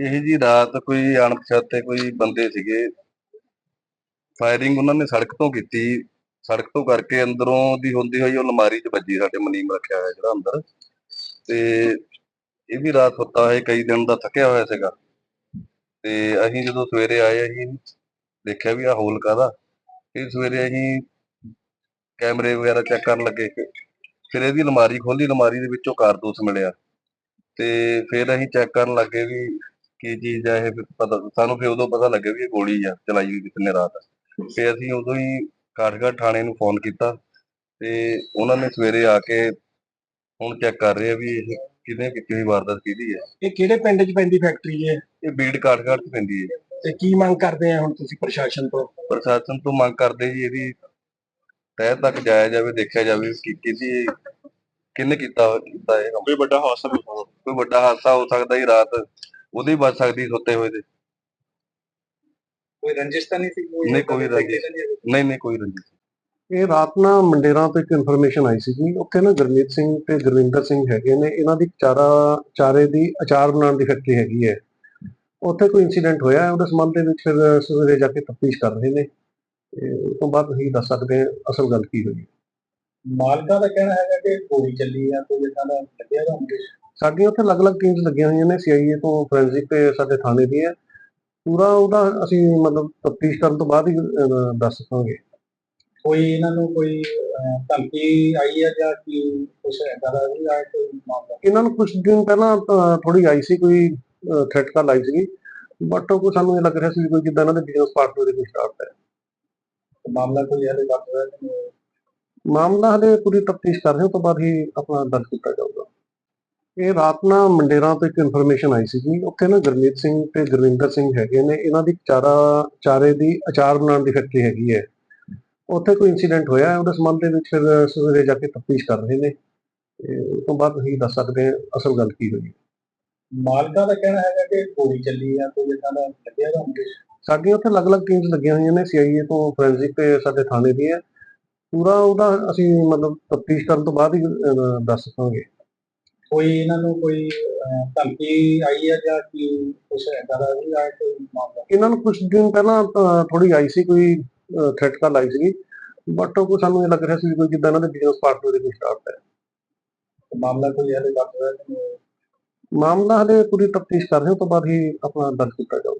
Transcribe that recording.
ਇਹ ਜੀ ਰਾਤ ਕੋਈ ਅਣਪਛਾਤੇ ਕੋਈ ਬੰਦੇ ਸੀਗੇ। ਫਾਇਰਿੰਗ ਉਹਨਾਂ ਨੇ ਸੜਕ ਤੋਂ ਕੀਤੀ। ਸੜਕ ਤੋਂ ਕਰਕੇ ਅੰਦਰੋਂ ਦੀ ਹੁੰਦੀ ਹੋਈ ਉਹ ਅਲਮਾਰੀ 'ਚ ਵੱਜੀ ਸਾਡੇ ਮਨੀਮ ਰੱਖਿਆ ਹੋਇਆ ਜਿਹੜਾ ਅੰਦਰ। ਤੇ ਇਹ ਵੀ ਰਾਤ ਸੁੱਤਾ ਹੋਇਆ, ਕਈ ਦਿਨ ਦਾ ਥੱਕਿਆ ਹੋਇਆ ਸੀਗਾ। ਤੇ ਅਸੀਂ ਜਦੋਂ ਸਵੇਰੇ ਆਏ, ਅਸੀਂ ਦੇਖਿਆ ਵੀ ਆ ਹੋਲ ਕਾਦਾ ਫਿਰ ਸਵੇਰੇ ਅਸੀਂ ਕੈਮਰੇ ਵਗੈਰਾ ਚੈੱਕ ਕਰਨ ਲੱਗੇ। ਫਿਰ ਇਹਦੀ ਅਲਮਾਰੀ ਖੋਲੀ ਅਲਮਾਰੀ ਦੇ ਵਿੱਚੋਂ ਕਾਰਤੂਸ ਮਿਲਿਆ। ਤੇ ਫਿਰ ਅਸੀਂ ਚੈੱਕ ਕਰਨ ਲੱਗੇ ਵੀ ਕੀ ਚੀਜ਼ ਆ ਇਹ ਪਤਾ ਸਾਨੂੰ ਫਿਰ ਉਦੋਂ ਪਤਾ ਲੱਗਿਆ ਵੀ ਇਹ ਗੋਲੀ ਆ ਚਲਾਈ ਹੋਈ ਕਿਸੇ ਨੇ ਰਾਤ। ਫਿਰ ਅਸੀਂ ਉਦੋਂ ਹੀ ਕਾਠਗੜ੍ਹ ਥਾਣੇ ਨੂੰ ਫੋਨ ਕੀਤਾ ਤੇ ਉਹਨਾਂ ਨੇ ਸਵੇਰੇ ਆ ਕੇ ਹੁਣ ਚੈੱਕ ਕਰ ਰਹੇ ਆ ਵੀ ਇਹ ਕਿਹਨੇ ਕੀਤੀ ਹੋਈ ਵਾਰਦਾਤ ਕਿਹਦੀ ਹੈ ਇਹ ਕਿਹੜੇ ਪਿੰਡ 'ਚ ਪੈਂਦੀ ਫੈਕਟਰੀ ਹੈ ਇਹ ਬੀੜ ਕਾਠਗੜ੍ਹ 'ਚ ਪੈਂਦੀ ਹੈ ਤੇ ਕੀ ਮੰਗ ਕਰਦੇ ਆ ਹੁਣ ਤੁਸੀਂ ਪ੍ਰਸ਼ਾਸਨ ਤੋਂ? ਪ੍ਰਸ਼ਾਸਨ ਤੋਂ ਮੰਗ ਕਰਦੇ ਜੀ ਇਹਦੀ ਤਹਿ ਤੱਕ ਜਾਇਆ ਜਾਵੇ ਦੇਖਿਆ ਜਾਵੇ ਕਿ ਕਿਹਦੀ ਕਿਹਨੇ ਕੀਤਾ ਕੀਤਾ ਇਹ ਕੰਮ। ਕੋਈ ਵੱਡਾ ਹਾਦਸਾ ਵੀ ਕੋਈ ਵੱਡਾ ਹਾਦਸਾ ਹੋ ਸਕਦਾ ਜੀ ਰਾਤ ਉਹਦੀ ਬਚ ਸਕਦੀ ਸੁੱਤੇ ਹੋਏ ਦੇ ਕੋਈ ਰੰਜਿਸ਼ ਤਾਂ ਨਹੀਂ ਸੀ ਨਹੀਂ, ਕੋਈ ਰੰਜਿਸ਼। ਨਹੀਂ ਨਹੀਂ ਕੋਈ ਰੰਜਿਸ਼ ਇਹ ਰਾਤ ਨਾ ਮੰਡੇਰਾਂ ਤੋਂ ਇੱਕ ਇਨਫੋਰਮੇਸ਼ਨ ਆਈ ਸੀਗੀ। ਉੱਥੇ ਨਾ ਗੁਰਮੀਤ ਸਿੰਘ ਤੇ ਗੁਰਵਿੰਦਰ ਸਿੰਘ ਹੈਗੇ ਨੇ। ਇਹਨਾਂ ਦੀ ਚਾਰਾ ਚਾਰੇ ਦੀ ਅਚਾਰ ਬਣਾਉਣ ਦੀ ਫੈਕਟਰੀ ਹੈਗੀ ਹੈ। ਉੱਥੇ ਕੋਈ ਇਨਸੀਡੈਂਟ ਹੋਇਆ ਹੈ, ਉਹਦੇ ਸੰਬੰਧ ਦੇ ਵਿੱਚ ਫਿਰ ਸਵੇਰੇ ਜਾ ਕੇ ਤਫਤੀਸ਼ ਕਰ ਰਹੇ ਨੇ। ਤੇ ਉਸ ਤੋਂ ਬਾਅਦ ਅਸੀਂ ਦੱਸ ਸਕਦੇ ਹਾਂ ਅਸਲ ਗੱਲ ਕੀ ਹੋਈ ਮਾਲਕਾਂ ਦਾ ਕਹਿਣਾ ਹੈਗਾ ਕਿ ਗੋਲੀ ਚੱਲੀ ਆ ਕੋਈ ਇਦਾਂ ਦਾ ਲੱਗਿਆ ਹੋਊਗਾ ਸਾਡੀਆਂ ਉੱਥੇ ਅਲੱਗ-ਅਲੱਗ ਟੀਮਸ ਲੱਗੀਆਂ ਹੋਈਆਂ ਨੇ ਸੀਆਈਏ ਤੋਂ ਫੋਰੈਂਸਿਕ ਤੇ ਸਾਡੇ ਥਾਣੇ ਦੀ ਹੈ। ਪੂਰਾ ਉਹਦਾ ਅਸੀਂ ਮਤਲਬ ਤਫਤੀਸ਼ ਕਰਨ ਤੋਂ ਬਾਅਦ ਹੀ ਅਹ, ਦੱਸ ਸਕਾਂਗੇ। ਕੋਈ ਇਹਨਾਂ ਨੂੰ ਕੋਈ ਅਹ, ਧਮਕੀ ਆਈ ਹੈ ਜਾਂ ਕੀ ਕੁਛ ਏਦਾਂ ਦਾ ਵੀ ਆਇਆ ਕੋਈ ਮਾਮਲਾ? ਇਹਨਾਂ ਨੂੰ ਕੁਝ ਦਿਨ ਪਹਿਲਾਂ ਥੋੜੀ ਆਈ ਸੀ ਕੋਈ ਥ੍ਰੈਟ ਕਾਲ ਆਈ ਸੀਗੀ। ਬਟ ਉਹ ਸਾਨੂੰ ਇਹ ਲੱਗ ਰਿਹਾ ਸੀ ਵੀ ਕੋਈ ਜਿੱਦਾਂ ਇਹਨਾਂ ਦੇ ਬਿਜ਼ਨਸ ਪਾਰਟਨਰ ਦੇ ਕੋਈ ਸਟਾਰਟ ਹੈ ਮਾਮਲਾ ਕੋਈ ਹਲੇ ਲੱਗ ਰਿਹਾ ਨਹੀਂ? ਮਾਮਲਾ ਹਲੇ ਪੂਰੀ ਤਫਤੀਸ਼ ਕਰ ਰਹੇ ਹਾਂ, ਉਹ ਤੋਂ ਬਾਅਦ ਹੀ ਆਪਣਾ ਦਰਜ ਕੀਤਾ ਜਾਊਗਾ। ਇਹ ਰਾਤ ਨਾ ਮੰਡੇਰਾਂ ਤੋਂ ਇੱਕ ਇਨਫੋਰਮੇਸ਼ਨ ਆਈ ਸੀਗੀ। ਉੱਥੇ ਨਾ ਗੁਰਮੀਤ ਸਿੰਘ ਤੇ ਗੁਰਵਿੰਦਰ ਸਿੰਘ ਹੈਗੇ ਨੇ। ਇਹਨਾਂ ਦੀ ਚਾਰਾ ਚਾਰੇ ਦੀ ਅਚਾਰ ਬਣਾਉਣ ਦੀ ਫੈਕਟਰੀ ਹੈਗੀ ਹੈ। ਉੱਥੇ ਕੋਈ ਇਨਸੀਡੈਂਟ ਹੋਇਆ ਹੈ, ਉਹਦੇ ਸੰਬੰਧ ਦੇ ਵਿੱਚ ਫਿਰ ਸਵੇਰੇ ਜਾ ਕੇ ਤਫਤੀਸ਼ ਕਰ ਰਹੇ ਨੇ। ਉਸ ਤੋਂ ਬਾਅਦ ਅਸੀਂ ਦੱਸ ਸਕਦੇ ਹਾਂ ਅਸਲ ਗੱਲ ਕੀ ਹੋਈ ਮਾਲਕਾਂ ਦਾ ਕਹਿਣਾ ਹੈਗਾ ਕਿ ਗੋਲੀ ਚੱਲੀ ਆ ਕੋਈ ਇਦਾਂ ਦਾ ਲੱਗਿਆ ਹੋਊਗਾ ਸਾਡੀਆਂ ਉੱਥੇ ਅਲੱਗ-ਅਲੱਗ ਟੀਮਸ ਲੱਗੀਆਂ ਹੋਈਆਂ ਨੇ ਸੀਆਈਏ ਤੋਂ ਫੋਰੈਂਸਿਕ ਤੇ ਸਾਡੇ ਥਾਣੇ ਦੀ ਹੈ ਪੂਰਾ ਉਹਦਾ ਅਸੀਂ ਮਤਲਬ ਤਫਤੀਸ਼ ਕਰਨ ਤੋਂ ਬਾਅਦ ਹੀ ਦੱਸ ਸਕਾਂਗੇ। ਕੋਈ ਇਹਨਾਂ ਨੂੰ ਕੋਈ ਅਹ, ਧਮਕੀ ਆਈ ਹੈ ਜਾਂ ਕੀ ਕੁਛ ਏਦਾਂ ਦਾ ਵੀ ਆਇਆ ਕੋਈ ਮਾਮਲਾ? ਇਹਨਾਂ ਨੂੰ ਕੁਝ ਦਿਨ ਪਹਿਲਾਂ ਥੋੜੀ ਆਈ ਸੀ ਕੋਈ ਥ੍ਰੈਟ ਕਾਲ ਆਈ ਸੀਗੀ। ਬਟ ਉਹ ਸਾਨੂੰ ਇਹ ਲੱਗ ਰਿਹਾ ਸੀ ਵੀ ਕੋਈ ਜਿੱਦਾਂ ਇਹਨਾਂ ਦੇ ਬਿਜ਼ਨਸ ਪਾਰਟਨਰ ਦੇ ਕੋਈ ਸਟਾਰਟ ਹੈ ਮਾਮਲਾ ਕੋਈ ਹਲੇ ਨਹੀਂ? ਮਾਮਲਾ ਹਲੇ ਪੂਰੀ ਤਫਤੀਸ਼ ਕਰ ਰਹੇ ਹਾਂ, ਉਹ ਤੋਂ ਬਾਅਦ ਹੀ ਆਪਣਾ ਦਰਜ ਕੀਤਾ ਜਾਊਗਾ।